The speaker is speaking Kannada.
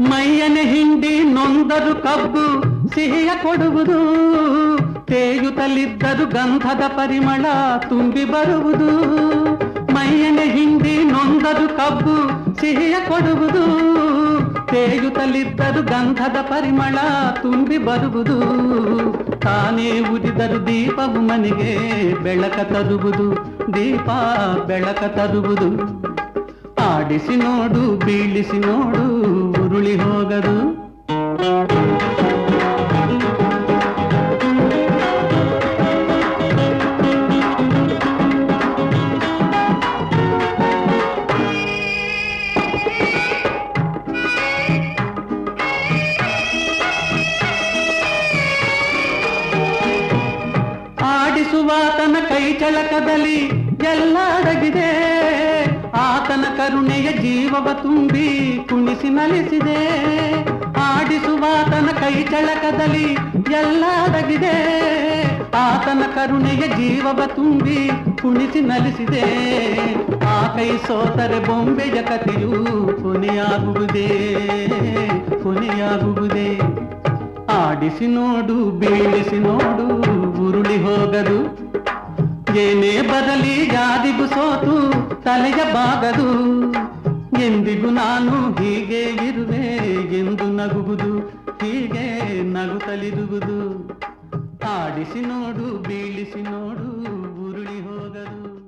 ಮೈಯನೆ ಹಿಂಡಿ ನೊಂದದು ಕಬ್ಬು, ಸಿಹಿಯ ಕೊಡುವುದು. ತೇಯುತ್ತಲಿದ್ದರು ಗಂಧದ ಪರಿಮಳ ತುಂಬಿ ಬರುವುದು. ಮೈಯನೆ ಹಿಂಡಿ ನೊಂದದು ಕಬ್ಬು, ಸಿಹಿಯ ಕೊಡುವುದು. ತೇಯುತ್ತಲಿದ್ದರು ಗಂಧದ ಪರಿಮಳ ತುಂಬಿ ಬರುವುದು. ತಾನೇ ಉರಿದರು ದೀಪವು ಮನೆಗೆ ಬೆಳಕ ತರುವುದು. ದೀಪ ಬೆಳಕ ತರುವುದು. ಆಡಿಸಿ ನೋಡು, ಬೀಳಿಸಿ ನೋಡು. ಉರುಳಿ ಹೋಗದು ಆಡಿಸುವಾತನ ಕೈ ಚಳಕದಲ್ಲಿ ಎಲ್ಲ ಅಡಗಿದೆ ಆತನ ಕರುಣೆಯ ಜೀವವ ತುಂಬಿ ಕುಣಿಸಿ ನಲಿಸಿದೆ ಆಡಿಸುವಾತನ ಕೈ ಚಳಕದಲ್ಲಿ ಎಲ್ಲ ಅಡಗಿದೆ. ಆತನ ಕರುಣೆಯ ಜೀವವ ತುಂಬಿ ಕುಣಿಸಿ ನಲಿಸಿದೆ ಆ ಕೈ ಸೋತರೆ ಬೊಂಬೆಯ ಕಥೆಯು ಕೊನೆಯಾಗುವುದೇ ಕೊನೆಯಾಗುವುದೇ. ಆಡಿಸಿ ನೋಡು, ಬೀಳಿಸಿ ನೋಡು ಏನೇ ಜಾದಿಗೂ ಸೋತು, ತಲೆಯ ಬಾಗದು. ಎಂದಿಗೂ ನಾನು ಹೀಗೆ ಇರುವೆ, ಎಂದು ನಗುವುದು, ಹೀಗೆ ನಗು ತಲಿದುವುದು ಆಡಿಸಿ ನೋಡು, ಬೀಳಿಸಿ ನೋಡು, ಉರುಳಿ ಹೋಗದು.